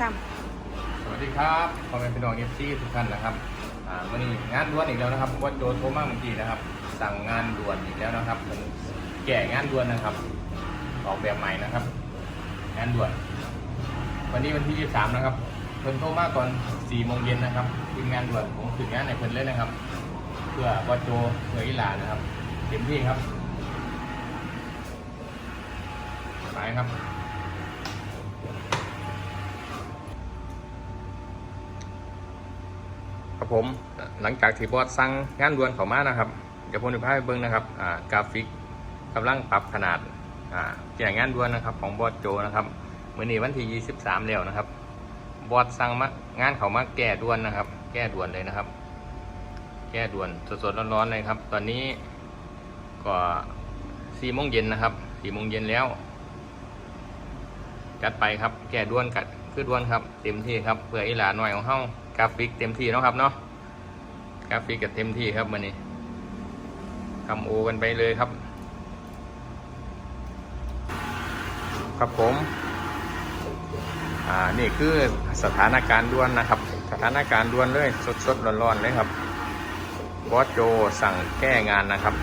ซ้สวัสดีครับพ่อแม่พี่น้องเอฟซีทุกท่านนะครับ อ่าวันนี้งานด่วนอีกแล้วนะครับว่าโจโทรมาเมื่อกี้นะครับ สั่งงานด่วนอีกแล้วนะครับเป็นแก่งานด่วนนะครับ ออกแบบใหม่นะครับ งานด่วน วันนี้วันที่ 23 นะครับ เพิ่นโทรมาตอน4โมงเย็นนะครับทีมงานด่วนผมถึงงานในเพิ่นเลยนะครับ เพื่อว่าโจเพื่ออีหลานะครับ เต็มที่ครับ ไปครับ ครับผมหลังจากที่บอสสั่งงานด่วนเขามานะครับเดี๋ยวผมจะพาไปเบิ้งนะครับกราฟิกกำลังปรับขนาดอ่าแก่งานด่วนนะครับ ของบอสโจนะครับเมื่อนี้วันที่ 23 แล้วนะครับ บอสสั่งมางานเขามาแก้ด่วนนะครับ แก้ด่วนเลยนะครับ แก้ด่วนสดๆร้อนๆเลยครับ ตอนนี้ก็สี่โมงเย็นนะครับสี่โมงเย็นแล้วจัดไปครับ แก้ด่วนกัดคือด่วนครับเต็มที่ครับเพื่ออีหลาหน่อยของเฮา กราฟิกเต็มที่นะครับเนาะกราฟิกกับเต็มที่ครับวันนี้ทำโอกันไปเลยครับ ครับผมอ่านี่คือสถานการณ์ด่วนนะครับ สถานการณ์ด่วนเลยสดๆร้อนๆเลยครับบอสโจสั่งแก้งานนะครับ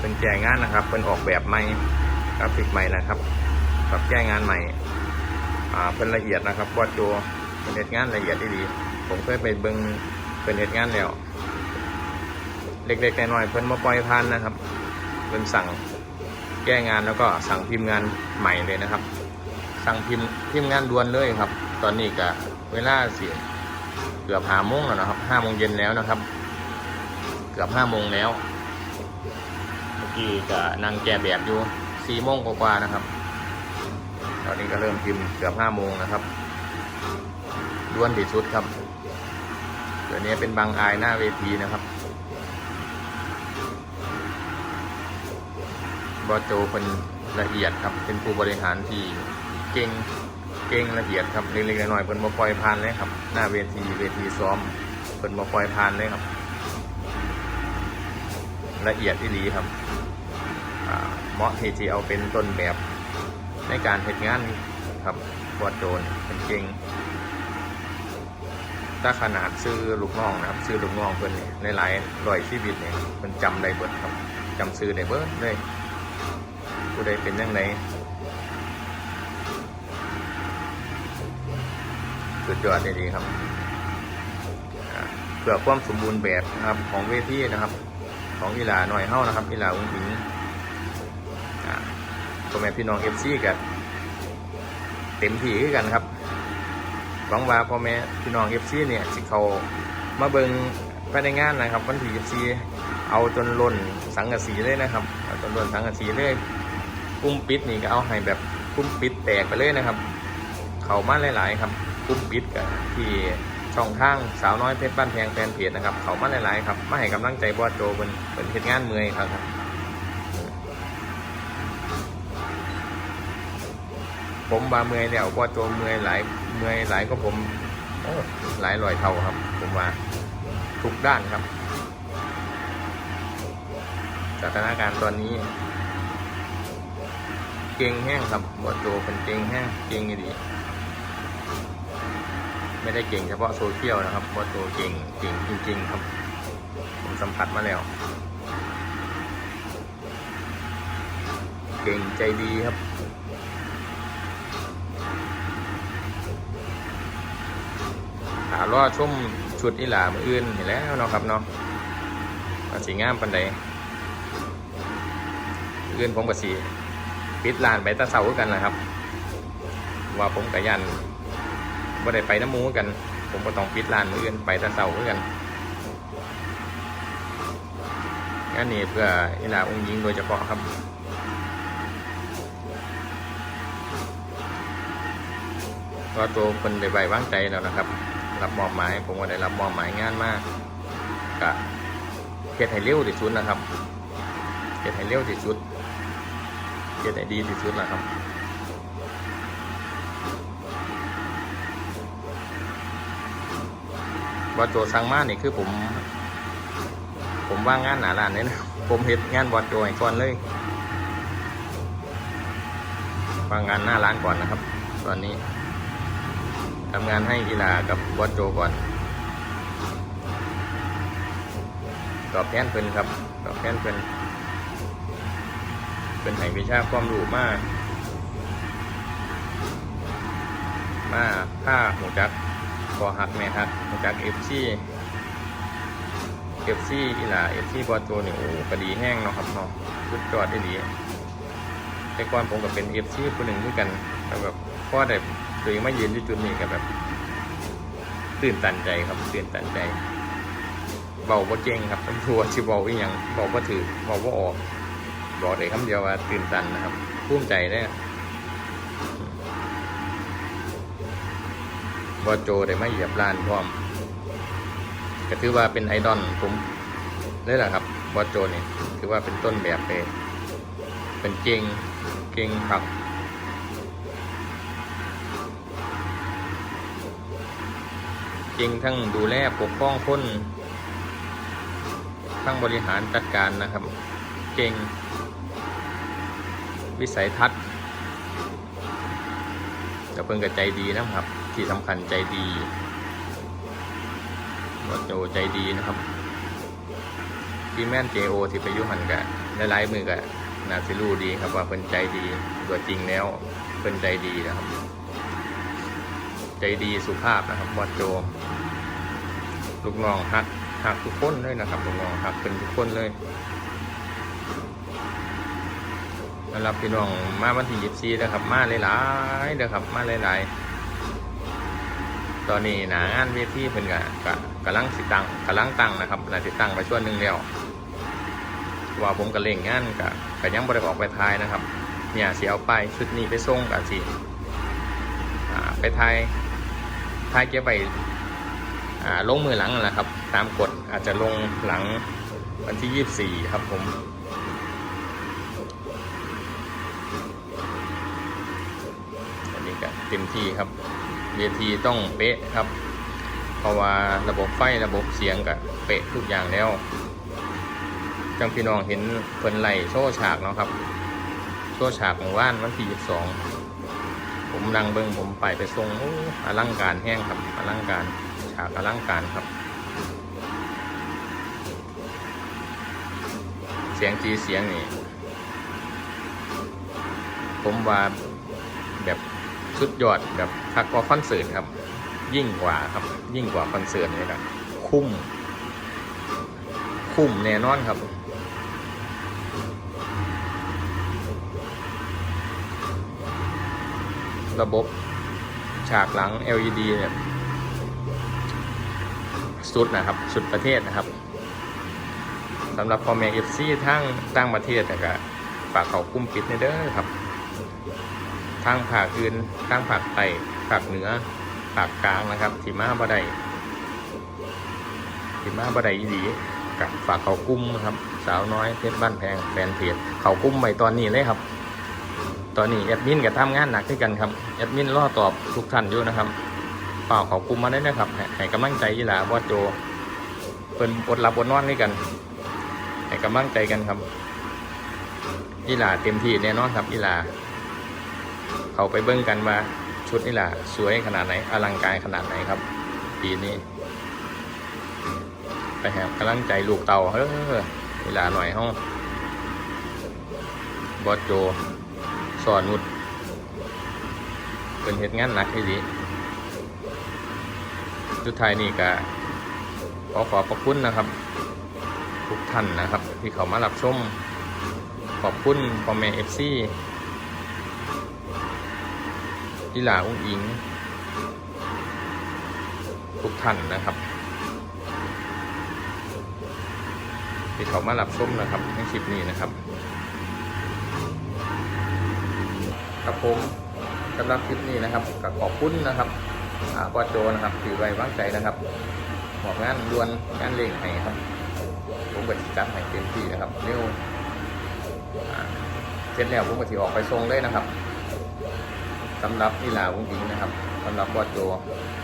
เป็นแก้งานนะครับเป็นออกแบบใหม่กราฟิกใหม่นะครับปรับแก้งานใหม่อ่าเป็นละเอียดนะครับบอสโจ เป็นเหตุงานละเอียดดีผมเคยไปเบิ่งเป็นเหตุงานแล้ว เล็กๆน้อยๆเพิ่นมาปล่อยพันนะครับเพิ่นสั่งแก้งานแล้วก็สั่งพิมพ์งานใหม่เลยนะครับ สั่งพิมพ์พิมพ์งานด่วนเลยครับ ตอนนี้ก็เวลาเสียเกือบห้าโมงแล้วนะครับห้าโมงเย็นแล้วนะครับ เกือบห้าโมงแล้ว เมื่อกี้ก็นั่งแก้แบบอยู่สี่โมงกว่าๆนะครับ ตอนนี้ก็เริ่มพิมพ์เกือบห้าโมงนะครับ ด้วนที่สุดครับตัวนี้เป็นบางอายหน้าเวทีนะครับบอโจเป็นละเอียดครับ เป็นผู้บริหารที่เก่งเก่งละเอียดครับเล็กๆน้อยๆเป็นมาปล่อยผ่านเลยครับ หน้าเวทีเวทีซ้อมเป็นมาปล่อยผ่านเลยครับ ละเอียดที่ดีครับเหมาะที่จะเอาเป็นต้นแบบในการเหตุงานครับ บอดโจนเป็นเก่งถ้าขนาดซื้อลูกน้องนะครับ ซื้อลูกน้องเพิ่อนเนี่ยหลายร้อยชีวิตเนี่ยเพิ่นจำได้เบิดครับจำซื้อได้เบิดเลยผู้ใดเป็นยังไงสุดยอดดีครับเพื่อความสมบูรณ์แบบนะครับของเวทีนะครับ ของอีลาหน่อยเฮ้านะครับอีลาอุ้งอิงอ่าพ่อแม่พี่น้องเอฟซีกัน เต็มที่คือกันครับหวังว่าพ่อแม่พี่น้องเอฟซีเนี่ยสิเขามาเบิงภายในงานนะครับวันที่เอฟซีเอาจนล้นสังกะสีเลยนะครับเอาจนล้นสังกะสีเลยกุ้มปิดนี่ก็เอาให้แบบกุ้มปิดแตกไปเลยนะครับ เขามาหลาย ๆ ครับกุ้มปิดกับที่ช่องทางสาวน้อยเพชรบ้านแพงแฟนเพจนะครับ เขามาหลาย ๆ ครับมาให้กำลังใจบอสโจเป็นเป็นเหตุงานเมื่อยครับ ผมบาเมื่อยแล้วก็ตัวเมื่อยหลายเมื่อยหลายก็ผมโอ้หลายร้อยเท่าครับ ผมว่าทุกด้านครับสถานการณ์ตอนนี้ เก่งแห้งครับบอโจเป็นเก่งแห้งเก่งดีไม่ได้เก่งเฉพาะโซเชียลนะครับบอโจเก่งเก่งจริง ๆ ครับ ผมสัมผัสมาแล้ว เก่งใจดีครับ หา รอชุ่มชุดอีหลามืออื่นเห็นแล้วเนาะครับเนาะว่าสีงามปันใดมื้ออื่นผมกับสีปิดลานไปตะเสากันนะครับ ว่าผมกับยันบ่ได้ไปน้ำมูกัน ผมก็ต้องปิดลานมืออื่นไปตะเสากันงานนี้เพื่ออีหลาองค์หญิงโดยเฉพาะครับก็ตัวคนได้ใบวางใจแล้วนะครับ รับมอบหมาย ผมก็ได้รับมอบหมายงานมากกะเฮ็ดให้เร็วที่สุดนะครับเฮ็ดให้เร็วที่สุดเฮ็ดให้ดีที่สุดนะครับบอโจสั่งมานี่คือผม ผมว่างงานหนาร้านเลยนะผมเฮ็ดงานบอโจให้ก่อนเลยว่างงานหน้าร้านก่อนนะครับ ตอนนี้ ทำงานให้กีฬากับบอสโจก่อนตอบแทนเพิ่นครับตอบแทนเพิ่นเป็นให้วิชาความรู้มาก มาผ้าหูจักคอหักแม่หักหูจักเอฟซีเอฟซีอีหลาเอฟซีบอสโจนี่โอ้กระดีแห้งเนาะครับเนาะสุดยอดได้ดีแต่ก่อนผมก็เป็นเอฟซีคนหนึ่งด้วยกันแล้วแบบพ่อได้ ตัวเองมายืนที่จุดนี้ก็แบบตื่นตันใจครับตื่นตันใจเบาบ่เก่งครับตำรวจชิเบาอีหยังเบาบ่ถือเบาบ่ออกบอกได้คำเดียวว่าตื่นตันนะครับภูมิใจเลยบอโจได้มาเหยียบลานพร้อมก็ถือว่าเป็นไอดอลผมเลยแหละครับบอโจนี่ถือว่าเป็นต้นแบบเลยเป็นเก่งเก่งครับ ก่งทั้งดูแลปกป้องคนทั้งบริหารจัดการนะครับ เก่ง วิสัยทัศน์แต่เพิ่งกับใจดีนะครับ ที่สำคัญใจดีวัดโจใจดีนะครับที่แม่นเจโอที่ไปยุหันกับหลายๆมือกับนาซิลูดีครับว่าเพิ่นใจดีตัวจริงแล้วเพิ่นใจดีนะครับ ใจดีสุภาพนะครับวัดโจลูกน้องหักหักทุกคนเลยนะครับลูกน้องหักเป็นทุกคนเลยสำหรับพี่น้องมาวันที่ยิบซีนะครับ มาหลายๆเด้อครับ มาหลายๆ ตอนนี้หนางานเวทีเพิ่นกะกะกำลังสิตังกำลังตั้งนะครับน่าสิตั้งไปช่วงหนึ่งแล้วว่าผมก็เล่งงานกะกะยังบริออกไปทายนะครับ เนี่ยเสิเอาไปชุดนี้ไปส่งกันสิอ่าไปทาย ทายเก็บไว้ลงมือหลังนั่นแหละครับ ตามกฎอาจจะลงหลังวันที่ 24 ครับผมอันนี้ก็เต็มที่ครับเวทีต้องเป๊ะครับ เพราะว่าระบบไฟระบบเสียงก็เป๊ะทุกอย่างแล้วจังพี่น้องเห็นเพิ่นไหลโชว์ฉากเนาะครับ โชว์ฉากของว่านวันที่ 22 ผมนั่งเบิ้งผมไปไปทรงโอ้อลังการแห้งครับอลังการฉากอลังการครับ เสียงจีเสียงนี่ผมว่าแบบสุดยอดแบบทักกว่าคอนเสิร์ตครับ ยิ่งกว่าครับ ยิ่งกว่าคอนเสิร์ตเลยครับคุ้ม คุ้มแน่นอนครับ ระบบฉากหลัง LED เนี่ยสุดนะครับ สุดประเทศนะครับสำหรับพ่อแม่เอฟซีทั้งต่างประเทศนะครับฝากเขากุ้มปิดในเด้อครับทางภาคอื่นทางภาคใต้ภาคเหนือภาคกลางนะครับที่มาบ่ได้ที่มาบ่ได้อีดีกับฝากเขากุ้มนะครับ สาวน้อยเพชรบ้านแพงแฟนเพจเขากุ้มไปตอนนี้เลยครับ ตอนนี้แอดมินก็ทำงานหนักด้วยกันครับแอดมินรอตอบทุกท่านอยู่นะครับเปล่าขากลุ่มมาได้นะครับให้กำลังใจยีหลาบอสโจเพิ่นอดหลับอดนอนด้วยกันให้กำลังใจกันครับยีหลาเต็มที่แน่นอนครับยีหลาเขาไปเบิ้งกันว่าชุดยีหลาสวยขนาดไหนอลังการขนาดไหนครับปีนี้ไปแหกกำลังใจลูกเต่าเฮ้อยีหลาหน่อยห้องบอสโจ สอนนุดเป็นเหตุงานหนักที่ดีสุดท้ายนี่ก็ขอขอบพระคุณนะครับ ทุกท่านนะครับ ที่เขามารับชม ขอบคุณพ่อแม่เอฟซีกีฬาอุ้งอิง ทุกท่านนะครับ ที่เขามารับชมนะครับในคลิปนี้นะครับ ครับผมสำหรับคลิปนี้นะครับก็ขอบคุณนะครับอาบอโจนะครับถือไว้วางใจนะครับบอกงานด่วนงานเร่งให้ครับ ผมก็สิจัดให้เต็มที่นะครับเร็วเสร็จแล้วผมก็สิออกไปส่งเลยนะครับสำหรับนี่ลาวงอิงนะครับสำหรับบอโจ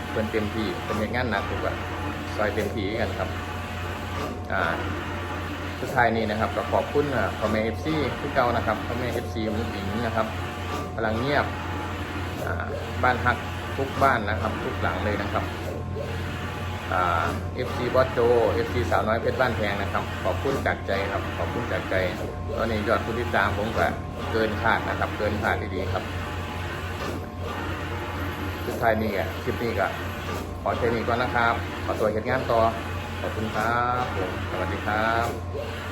เพิ่นเต็มที่เป็นเฮ็ดงานหนักผมก็ซอยเต็มที่กันครับอ่าสุดท้ายนี้นะครับก็ขอบคุณพ่อแม่เอฟซีที่เก่านะครับพ่อแม่เอฟซีวงอิงนะครับ พลังเงียบบ้านฮักทุกบ้านนะครับ ทุกหลังเลยนะครับอ่า FC บอสโจ FC สาวน้อยเพชรบ้านแพงนะครับ ขอบคุณจากใจครับ ขอบคุณจากใจ ตอนนี้ยอดผู้ติดตามผมก็เกินคาดนะครับ เกินคาดดีๆครับสุดท้ายนี่อะคลิปนี้ก็ขอแค่นี้ก่อนนะครับ ขอตัวเหตุงานต่อ ขอบคุณครับผมสวัสดีครับ